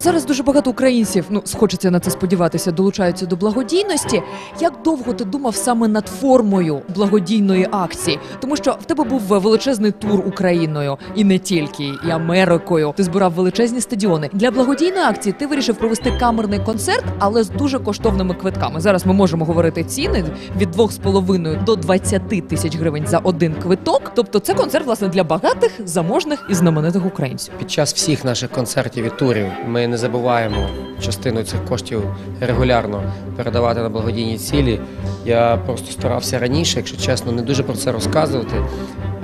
Зараз дуже багато українців, ну схочеться на це сподіватися, долучаються до благодійності. Як довго ти думав саме над формою благодійної акції? Тому що в тебе був величезний тур Україною і не тільки, і Америкою. Ти збирав величезні стадіони. Для благодійної акції ти вирішив провести камерний концерт, але з дуже коштовними квитками. Зараз ми можемо говорити ціни від 2,5 до 20 тисяч гривень за один квиток. Тобто, це концерт власне для багатих, заможних і знаменитих українців. Під час всіх наших концертів і турів ми не забуваємо частину цих коштів регулярно передавати на благодійні цілі. Я просто старався раніше, якщо чесно, не дуже про це розказувати.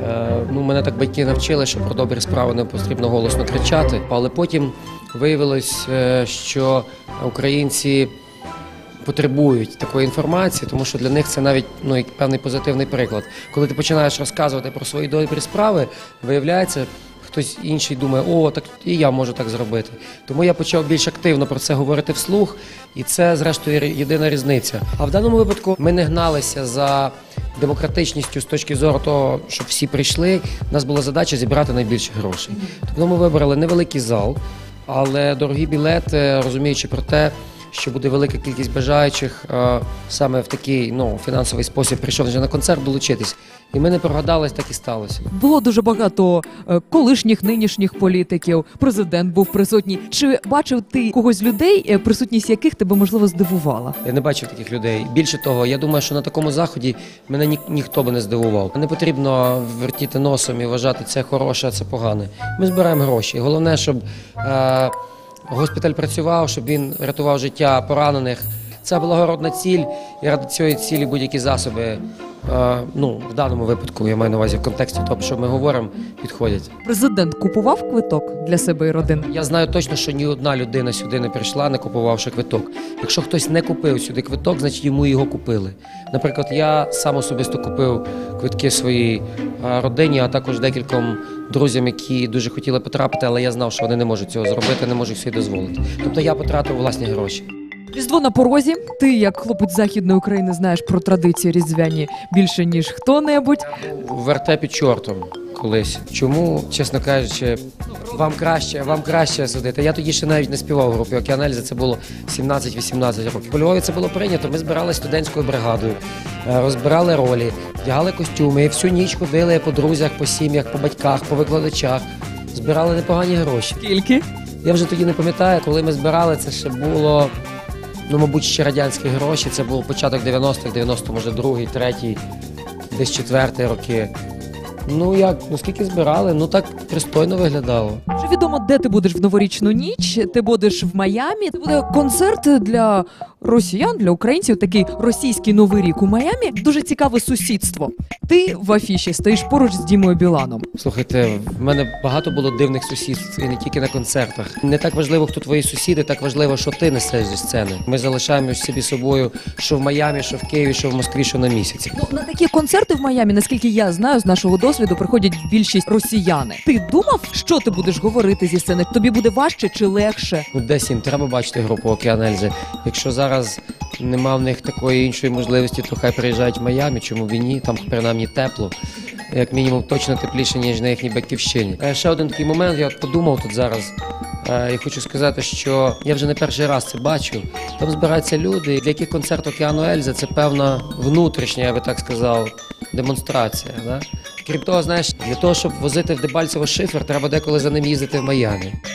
Е, Ну, мене так батьки навчили, що про добрі справи не потрібно голосно кричати. Але потім виявилось, е, що українці потребують такої інформації, тому що для них це навіть ну, певний позитивний приклад. Коли ти починаєш розказувати про свої добрі справи, виявляється, хтось інший думає, о, так і я можу так зробити. Тому я почав більш активно про це говорити вслух, і це, зрештою, єдина різниця. А в даному випадку ми не гналися за демократичністю з точки зору того, щоб всі прийшли. У нас була задача зібрати найбільше грошей. Тому ми вибрали невеликий зал, але дорогі білети, розуміючи про те, що буде велика кількість бажаючих е, саме в такий ну, фінансовий спосіб прийшов вже на концерт долучитись. І ми не прогадались, так і сталося. Було дуже багато е, колишніх нинішніх політиків. Президент був присутній. Чи бачив ти когось людей, е, присутність яких тебе можливо здивувала? Я не бачив таких людей. Більше того, я думаю, що на такому заході мене ні, ніхто би не здивував. Не потрібно вертіти носом і вважати це хороше, а це погане. Ми збираємо гроші. Головне, щоб е, госпіталь працював, щоб він рятував життя поранених. Це благородна ціль, і ради цієї цілі будь-які засоби. е, ну, в даному випадку я маю на увазі в контексті того, що ми говоримо, підходять. Президент купував квиток для себе і родини. Я знаю точно, що ні одна людина сюди не прийшла, не купувавши квиток. Якщо хтось не купив сюди квиток, значить йому його купили. Наприклад, я сам особисто купив квитки своїй е, родині, а також декільком друзям, які дуже хотіли потрапити, але я знав, що вони не можуть цього зробити, не можуть собі дозволити. Тобто я потратив власні гроші. Різдво на порозі. Ти, як хлопець західної України, знаєш про традиції різдвяні більше ніж хто-небудь. В вертепі чортом колись. Чому, чесно кажучи, вам краще, вам краще судити. Я тоді ще навіть не співав в групі Океанельза, це було 17-18 років. По Львові це було прийнято. Ми збиралися студентською бригадою, е, розбирали ролі, вдягали костюми і всю ніч ходили по друзях, по сім'ях, по батьках, по викладачах. Збирали непогані гроші. Скільки? Я вже тоді не пам'ятаю, коли ми збирали, це ще було, ну, мабуть, ще радянські гроші. Це був початок 90-х, 90 може, другий, третій, десь четвертий роки. Ну як, ну скільки збирали, ну так пристойно виглядало. Вже відомо, де ти будеш в новорічну ніч. Ти будеш в Майамі. Це буде концерт для росіян, для українців. Такий російський новий рік у Майамі. Дуже цікаве сусідство. Ти в афіші стоїш поруч з Дімою Біланом. Слухайте, в мене багато було дивних сусідств і не тільки на концертах. Не так важливо, хто твої сусіди, так важливо, що ти несеш зі сцени. Ми залишаємось собі собою, що в Майамі, що в Києві, що в Москві, що на місяці. Ну на такі концерти в Майамі, наскільки я знаю, з нашого досвіду приходять більшість росіяни. Ти думав, що ти будеш говорити зі сцени? Тобі буде важче чи легше? Ну, десь їм треба бачити групу Океанельзи. Якщо зараз нема в них такої іншої можливості, то хай приїжджають в Майамі, чому і ні, там принаймні тепло. Як мінімум точно тепліше, ніж на їхній батьківщині. Е, Ще один такий момент, я подумав тут зараз. Е, І хочу сказати, що я вже не перший раз це бачу. Там збираються люди, для яких концерт Океану Ельзи це певна внутрішня, я би так сказав, демонстрація. Да? Крім того, знаєш, для того, щоб возити в Дебальцево шифер, треба деколи за ним їздити в Майамі.